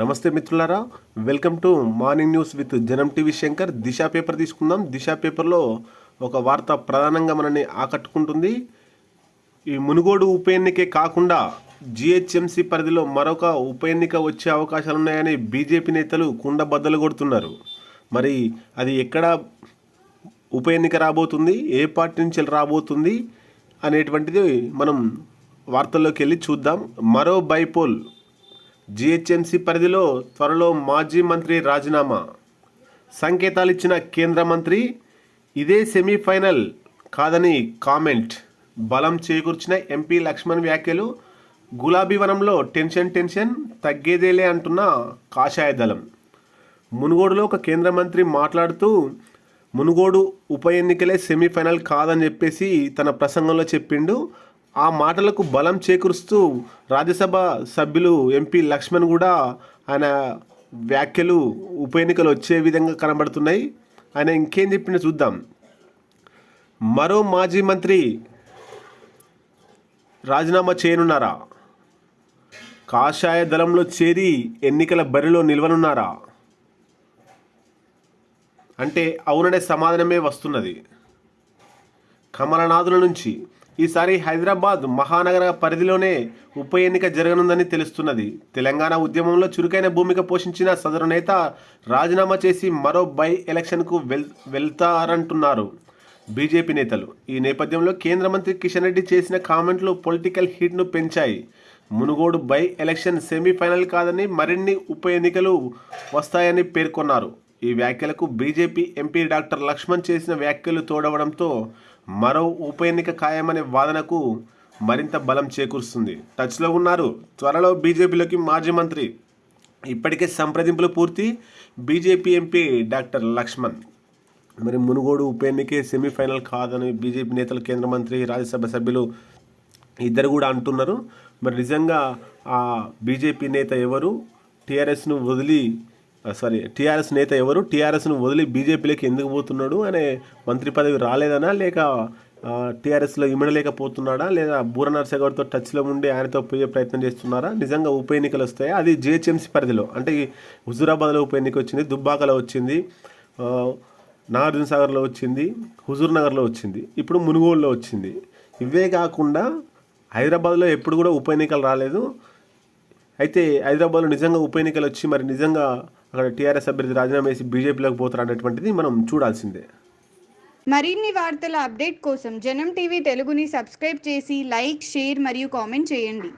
నమస్తే మిత్రులారా welcome to morning news with Janam TV Shankar. Disha paper తీసుకుందాం. దిశ పేపర్లో ఒక వార్త ప్రధానంగా మనల్ని ఆకట్టుకుంటుంది. ఈ మునుగోడు ఉప ఎన్నికే కాకుండా జిహెచ్ఎంసీ పరిధిలో మరొక ఉప ఎన్నిక వచ్చే అవకాశాలు ఉన్నాయని బీజేపీ నేతలు కుండ బద్దలు కొడుతున్నారు. మరి అది ఎక్కడ ఉప ఎన్నిక రాబోతుంది? ఏ పార్టీ నుంచి రాబోతుంది? అనేటువంటిది మనం వార్తల్లోకి వెళ్ళి చూద్దాం. మరో బైపోల్ జిహెచ్ఎంసీ పరిధిలో త్వరలో మాజీ మంత్రి రాజీనామా. సంకేతాలు ఇచ్చిన కేంద్ర మంత్రి ఇదే సెమీఫైనల్ కాదని కామెంట్. బలం చేకూర్చిన ఎంపీ లక్ష్మణ్ వ్యాఖ్యలు గులాబీ వనంలో టెన్షన్ టెన్షన్ తగ్గేదేలే అంటున్న కాషాయ దళం. మునుగోడులో ఒక కేంద్ర మంత్రి మాట్లాడుతూ మునుగోడు ఉప ఎన్నికలే సెమీఫైనల్ కాదని చెప్పేసి తన ప్రసంగంలో చెప్పిండు. ఆ మాటలకు బలం చేకూరుస్తూ రాజ్యసభ సభ్యులు ఎంపీ లక్ష్మణ్ కూడా ఆయన వ్యాఖ్యలు ఉప ఎన్నికలు వచ్చే విధంగా కనబడుతున్నాయి. ఆయన ఇంకేం చెప్పిన చూద్దాం. మరో మాజీ మంత్రి రాజీనామా చేయనున్నారా? కాషాయ దళంలో చేరి ఎన్నికల బరిలో నిల్వనున్నారా? అంటే అవుననే సమాధానమే వస్తున్నది. కమలనాథుల నుంచి ఈసారి హైదరాబాద్ మహానగర పరిధిలోనే ఉప ఎన్నిక జరగనుందని తెలుస్తున్నది. తెలంగాణ ఉద్యమంలో చురుకైన భూమిక పోషించిన సదరు నేత రాజీనామా చేసి మరో బై ఎలక్షన్కు వెల్ వెళ్తారంటున్నారు. బీజేపీ నేతలు. ఈ నేపథ్యంలో కేంద్ర మంత్రి కిషన్ రెడ్డి చేసిన కామెంట్లు పొలిటికల్ హీట్ను పెంచాయి. మునుగోడు బై ఎలక్షన్ సెమీఫైనల్ కాదని మరిన్ని ఉప ఎన్నికలు వస్తాయని పేర్కొన్నారు. ఈ వ్యాఖ్యలకు బీజేపీ ఎంపీ డాక్టర్ లక్ష్మణ్ చేసిన వ్యాఖ్యలు తోడవడంతో మరో ఉప ఎన్నిక ఖాయమనే వాదనకు మరింత బలం చేకూరుస్తుంది. టచ్లో ఉన్నారు. త్వరలో బీజేపీలోకి మాజీ మంత్రి. ఇప్పటికే సంప్రదింపులు పూర్తి. BJP MP doctor Laxman. మరి మునుగోడు ఉప ఎన్నికే సెమీఫైనల్ కాదని బీజేపీ నేతలు కేంద్ర మంత్రి రాజ్యసభ సభ్యులు ఇద్దరు కూడా అంటున్నారు. మరి నిజంగా ఆ బీజేపీ నేత ఎవరు? టీఆర్ఎస్ను వదిలి సారీ టీఆర్ఎస్ నేత ఎవరు? టీఆర్ఎస్ను వదిలి బీజేపీలోకి ఎందుకు పోతున్నాడు అనే మంత్రి పదవి రాలేదనా? లేక టీఆర్ఎస్లో ఇమడలేకపోతున్నాడా? లేదా బూర నర్సగౌడ్తో టచ్లో ఉండి ఆయనతో పోయే ప్రయత్నం చేస్తున్నారా? నిజంగా ఉప ఎన్నికలు వస్తాయి? అది జిహెచ్ఎంసీ పరిధిలో అంటే హుజూరాబాద్లో ఉప ఎన్నిక వచ్చింది దుబ్బాకలో వచ్చింది ఆ, నాగార్జున సాగర్లో వచ్చింది హుజూర్ నగర్లో వచ్చింది ఇప్పుడు మునుగోడులో వచ్చింది. ఇవే కాకుండా హైదరాబాద్లో ఎప్పుడు కూడా ఉప ఎన్నికలు రాలేదు. అయితే హైదరాబాద్లో నిజంగా ఉప ఎన్నికలు వచ్చి మరి నిజంగా అక్కడ టీఆర్ఎస్ అభ్యర్థి రాజీనామా చేసి బీజేపీలోకి పోతారు అనేటువంటిది మనం చూడాల్సిందే. మరిన్ని వార్తల అప్డేట్ కోసం జనం టీవీ తెలుగుని సబ్స్క్రైబ్ చేసి లైక్ షేర్ మరియు కామెంట్ చేయండి.